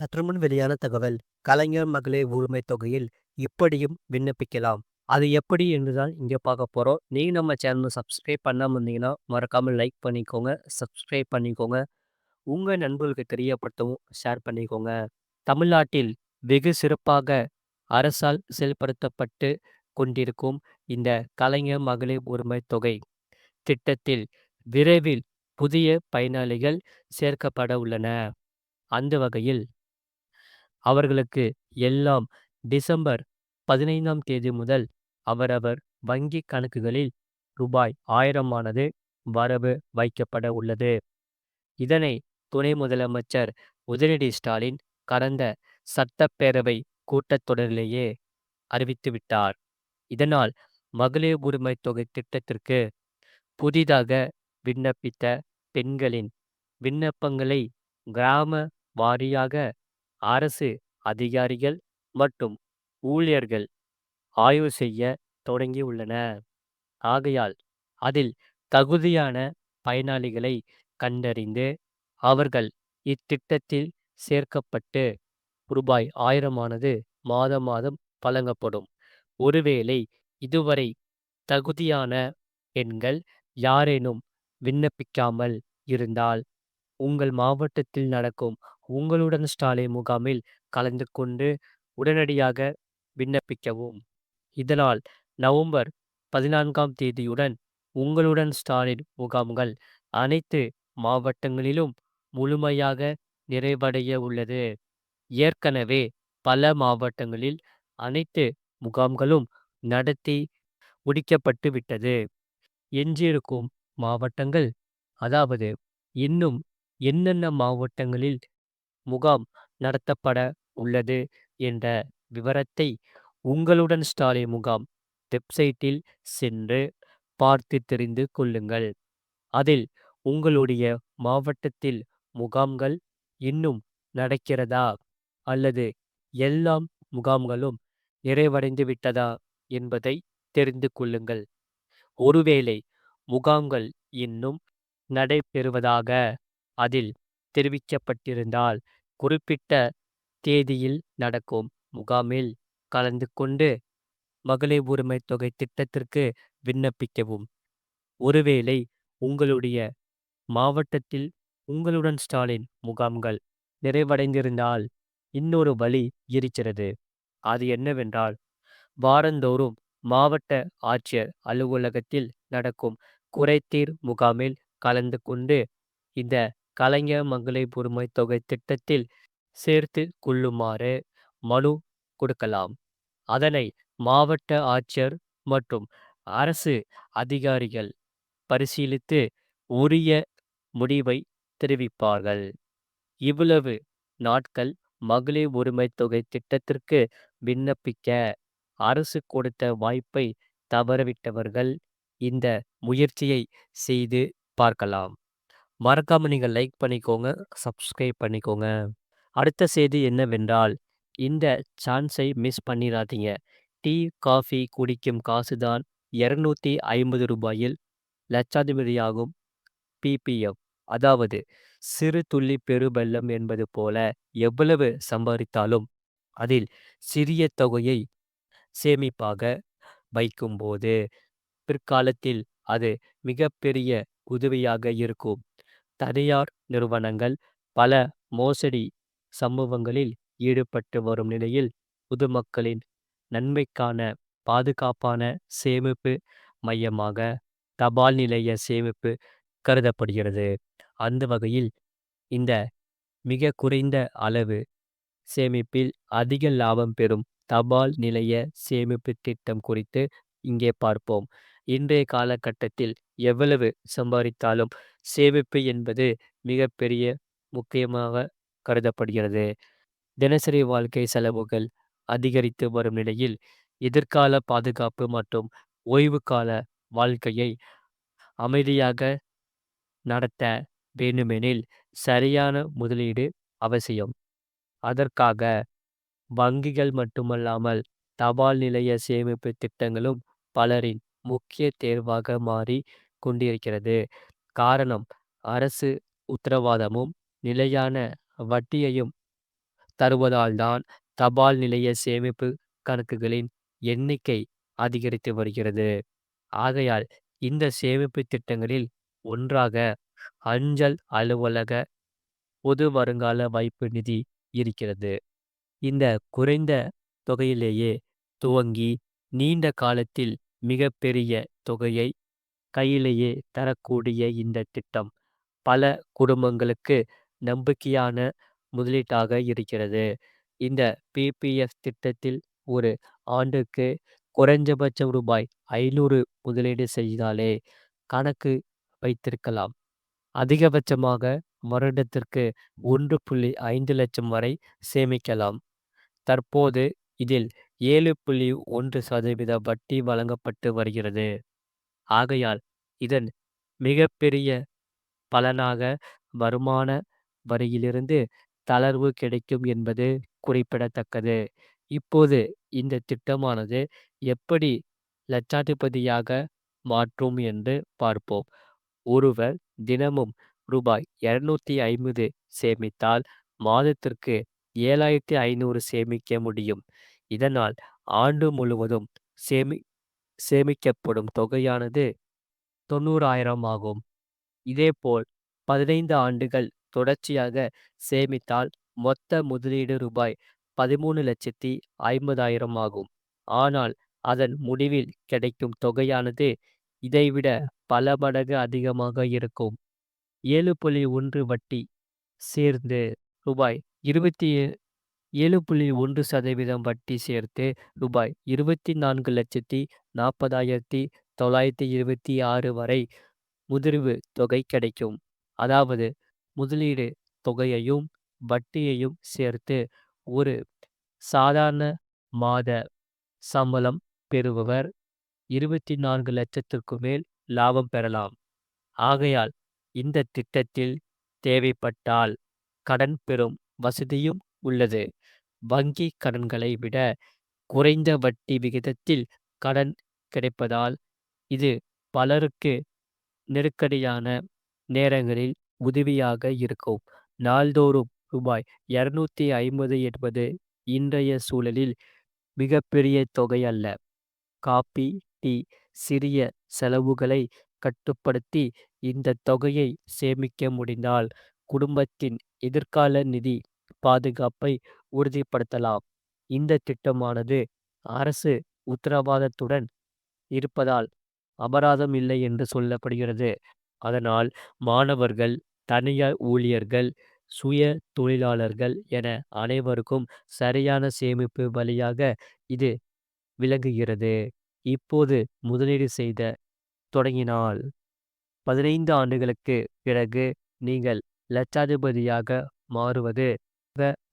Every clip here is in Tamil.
சற்றுமுன் வெளியான தகவல் கலைஞர் மகளிர் உரிமை தொகையில் இப்படியும் விண்ணப்பிக்கலாம். அது எப்படி என்று தான் இங்கே பார்க்க போகிறோம் நீங்கள் நம்ம சேனலை சப்ஸ்கிரைப் பண்ணாமல் இருந்தீங்கன்னா மறக்காமல் லைக் பண்ணிக்கோங்க சப்ஸ்கிரைப் பண்ணிக்கோங்க. உங்கள் நண்பர்களுக்கு தெரியப்படுத்தவும் ஷேர் பண்ணிக்கோங்க. தமிழ்நாட்டில் வெகு சிறப்பாக அரசால் செயல்படுத்தப்பட்டு கொண்டிருக்கும் இந்த கலைஞர் மகளிர் உரிமை தொகை திட்டத்தில் விரைவில் புதிய பயனாளிகள் சேர்க்கப்பட உள்ளன. அந்த வகையில் அவர்களுக்கு எல்லாம் டிசம்பர் பதினைந்தாம் தேதி முதல் அவரவர் வங்கி கணக்குகளில் ரூபாய் ஆயிரமானது வரவு வைக்கப்பட உள்ளது. இதனை துணை முதலமைச்சர் உதயநிதி ஸ்டாலின் கடந்த சட்டப்பேரவை கூட்டத்தொடரிலேயே அறிவித்துவிட்டார் இதனால் மகளிர் உரிமை தொகை திட்டத்திற்கு புதிதாக விண்ணப்பித்த பெண்களின் விண்ணப்பங்களை கிராம வாரியாக அரசு அதிகாரிகள் மற்றும் ஊழியர்கள் ஆய்வு செய்ய தொடங்கியுள்ளன. ஆகையால் அதில் தகுதியான பயனாளிகளை கண்டறிந்து அவர்கள் இத்திட்டத்தில் சேர்க்கப்பட்டு ரூபாய் ஆயிரமானது மாதம் மாதம் வழங்கப்படும். ஒருவேளை இதுவரை தகுதியான பெண்கள் யாரேனும் விண்ணப்பிக்காமல் இருந்தால் உங்கள் மாவட்டத்தில் நடக்கும் உங்களுடன் ஸ்டாலின் முகாமில் கலந்து கொண்டு உடனடியாக விண்ணப்பிக்கவும். இதனால் நவம்பர் பதினான்காம் தேதியுடன் உங்களுடன் ஸ்டாலின் முகாம்கள் அனைத்து மாவட்டங்களிலும் முழுமையாக நிறைவடைய உள்ளது. ஏற்கனவே பல மாவட்டங்களில் அனைத்து முகாம்களும் நடத்தி முடிக்கப்பட்டு விட்டது. எஞ்சியிருக்கும் மாவட்டங்கள் அதாவது இன்னும் என்னென்ன மாவட்டங்களில் முகாம் நடத்தப்பட உள்ளது என்ற விவரத்தை உங்களுடன் ஸ்டாலின் முகாம் வெப்சைட்டில் சென்று பார்த்து தெரிந்து கொள்ளுங்கள். அதில் உங்களுடைய மாவட்டத்தில் முகாம்கள் இன்னும் நடக்கிறதா? அல்லது எல்லாம் முகாம்களும் நிறைவடைந்து விட்டதா? என்பதை தெரிந்து கொள்ளுங்கள். ஒருவேளை முகாம்கள் இன்னும் நடைபெறுவதாக அதில் தெரிவிக்கப்பட்டிருந்தால் குறிப்பிட்ட தேதியில் நடக்கும். முகாமில் கலந்து கொண்டு மகளிர் உரிமை தொகை திட்டத்திற்கு விண்ணப்பிக்கவும். ஒருவேளை உங்களுடைய மாவட்டத்தில் உங்களுடன் ஸ்டாலின் முகாம்கள் நிறைவடைந்திருந்தால் இன்னொரு வழி இருக்கிறது. அது என்னவென்றால் வாரந்தோறும் மாவட்ட ஆட்சியர் அலுவலகத்தில் நடக்கும் குறைதீர் முகாமில் கலந்து கொண்டு இந்த கலைஞர் மகளிர் உரிமை தொகை திட்டத்தில் சேர்த்து கொள்ளுமாறு மனு கொடுக்கலாம். அதனை மாவட்ட ஆட்சியர் மற்றும் அரசு அதிகாரிகள் பரிசீலித்து உரிய முடிவை தெரிவிப்பார்கள். இவ்வளவு நாட்கள் மகளிர் உரிமை தொகை திட்டத்திற்கு விண்ணப்பிக்க அரசு கொடுத்த வாய்ப்பை தவறவிட்டவர்கள் இந்த முயற்சியை செய்து பார்க்கலாம். மறக்காமல் நீங்கள் லைக் பண்ணிக்கோங்க சப்ஸ்கிரைப் பண்ணிக்கோங்க. அடுத்த செய்தி என்னவென்றால் இந்த சான்ஸை மிஸ் பண்ணிடாதீங்க டீ காஃபி குடிக்கும் காசுதான் இரநூத்தி ஐம்பது ரூபாயில் லட்சாதிபதியாகும் பிபிஎஃப் அதாவது சிறு துள்ளி பெருவெள்ளம் என்பது போல எவ்வளவு சம்பாதித்தாலும் அதில் சிறிய தொகையை சேமிப்பாக வைக்கும்போது பிற்காலத்தில் அது மிகப்பெரிய உதவியாக இருக்கும். தனியார் நிறுவனங்கள் பல மோசடி சம்பவங்களில் ஈடுபட்டு வரும் நிலையில் பொதுமக்களின் நன்மைக்கான பாதுகாப்பான சேமிப்பு மையமாக தபால் நிலைய சேமிப்பு கருதப்படுகிறது. அந்த வகையில் இந்த மிக குறைந்த அளவு சேமிப்பில் அதிக லாபம் பெறும் தபால் நிலைய சேமிப்பு திட்டம் குறித்து இங்கே பார்ப்போம். இன்றைய காலகட்டத்தில் எவ்வளவு சம்பாதித்தாலும் சேமிப்பு என்பது மிகப்பெரிய முக்கியமாக கருதப்படுகிறது. தினசரி வாழ்க்கை செலவுகள் அதிகரித்து வரும் நிலையில் எதிர்கால பாதுகாப்பு மற்றும் ஓய்வு கால வாழ்க்கையை அமைதியாக நடத்த வேண்டுமெனில் சரியான முதலீடு அவசியம். அதற்காக வங்கிகள் மட்டுமல்லாமல் தபால் நிலைய சேமிப்பு திட்டங்களும் பலரின் முக்கிய தேர்வாக மாறி கொண்டிருக்கிறது காரணம் அரசு உத்தரவாதமும் நிலையான வட்டியையும் தருவதால்தான் தபால் நிலைய சேமிப்பு கணக்குகளின் எண்ணிக்கை அதிகரித்து வருகிறது. ஆகையால் இந்த சேமிப்பு திட்டங்களில் ஒன்றாக அஞ்சல் அலுவலக பொது வருங்கால வைப்பு நிதி இருக்கிறது. இந்த குறைந்த தொகையிலேயே துவங்கி நீண்ட காலத்தில் மிகப்பெரிய தொகையை கையிலேயே தரக்கூடிய இந்த திட்டம் பல குடும்பங்களுக்கு நம்பிக்கையான முதலீட்டாக இருக்கிறது. இந்த பிபிஎஃப் திட்டத்தில் ஒரு ஆண்டுக்கு குறைஞ்சபட்சம் ரூபாய் ஐநூறு முதலீடு செய்தாலே கணக்கு வைத்திருக்கலாம். அதிகபட்சமாக வருடத்திற்கு ஒன்று புள்ளி ஐந்து லட்சம் வரை சேமிக்கலாம். தற்போது இதில் ஏழு புள்ளி ஒன்று சதவீத வட்டி வழங்கப்பட்டு வருகிறது. ஆகையால் இதன் மிகப்பெரிய பலனாக வருமான வரியிலிருந்து தளர்வு கிடைக்கும் என்பது குறிப்பிடத்தக்கது. இப்போது இந்த திட்டமானது எப்படி லட்சாதிபதியாக மாற்றும் என்று பார்ப்போம். ஒருவர் தினமும் ரூபாய் இருநூத்தி ஐம்பது சேமித்தால் மாதத்திற்கு ஏழாயிரத்தி ஐநூறு சேமிக்க முடியும். இதனால் ஆண்டு முழுவதும் சேமி சேமிக்கப்படும் தொகையானது தொண்ணூறாயிரம் ஆகும். இதேபோல் பதினைந்து ஆண்டுகள் தொடர்ச்சியாக சேமித்தால் மொத்த முதலீடு ரூபாய் பதிமூணு லட்சத்தி ஐம்பதாயிரம் ஆகும். ஆனால் அதன் முடிவில் கிடைக்கும் தொகையானது இதைவிட பல மடங்கு அதிகமாக இருக்கும். ஏழு புள்ளி ஒன்று வட்டி சேர்ந்து ரூபாய் இருபத்தி ஏழு புள்ளி ஒன்று சதவீதம் வட்டி சேர்த்து ரூபாய் இருபத்தி நான்கு லட்சத்தி நாற்பதாயிரத்தி தொள்ளாயிரத்தி இருபத்தி ஆறு வரை முதிர்வு தொகை கிடைக்கும். அதாவது முதலீடு தொகையையும் வட்டியையும் சேர்த்து ஒரு சாதாரண மாத சம்பளம் பெறுபவர் இருபத்தி நான்கு லட்சத்திற்கு மேல் லாபம் பெறலாம். ஆகையால் இந்த திட்டத்தில் தேவைப்பட்டால் கடன் பெறும் வசதியும் உள்ளது. வங்கி கடன்களை விட குறைந்த வட்டி விகிதத்தில் கடன் கிடைப்பதால் இது பலருக்கு நெருக்கடியான நேரங்களில் உதவியாக இருக்கும். நாள்தோறும் ரூபாய் இருநூத்தி ஐம்பது என்பது இன்றைய சூழலில் மிகப்பெரிய தொகை அல்ல. காபி, டீ, சிறிய செலவுகளை கட்டுப்படுத்தி இந்த தொகையை சேமிக்க முடிந்தால் குடும்பத்தின் எதிர்கால நிதி பாதுகாப்பை உறுதிப்படுத்தலாம். இந்த திட்டமானது அரசு உத்தரவாதத்துடன் இருப்பதால் அபராதம் இல்லை என்று சொல்லப்படுகிறது. அதனால் மாணவர்கள், தனியார் ஊழியர்கள், சுய தொழிலாளர்கள் என அனைவருக்கும் சரியான சேமிப்பு வழியாக இது விளங்குகிறது. இப்போது முதலீடு செய்த தொடங்கினால் பதினைந்து ஆண்டுகளுக்கு பிறகு நீங்கள் லட்சாதிபதியாக மாறுவது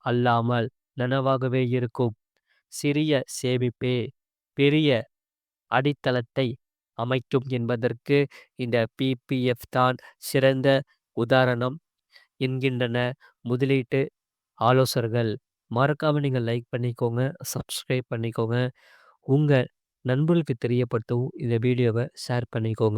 அல்லாமல் நனவாகவே இருக்கும். சிறிய சேமிப்பே பெரிய அடித்தளத்தை அமைக்கும் என்பதற்கு இந்த பிபிஎஃப் தான் சிறந்த உதாரணம் என்கின்றன முதலீட்டு ஆலோசகர்கள். மறக்காம நீங்கள் லைக் பண்ணிக்கோங்க, சப்ஸ்கிரைப் பண்ணிக்கோங்க. உங்கள் நண்பர்களுக்கு தெரியப்படுத்தவும் இந்த வீடியோவை ஷேர் பண்ணிக்கோங்க.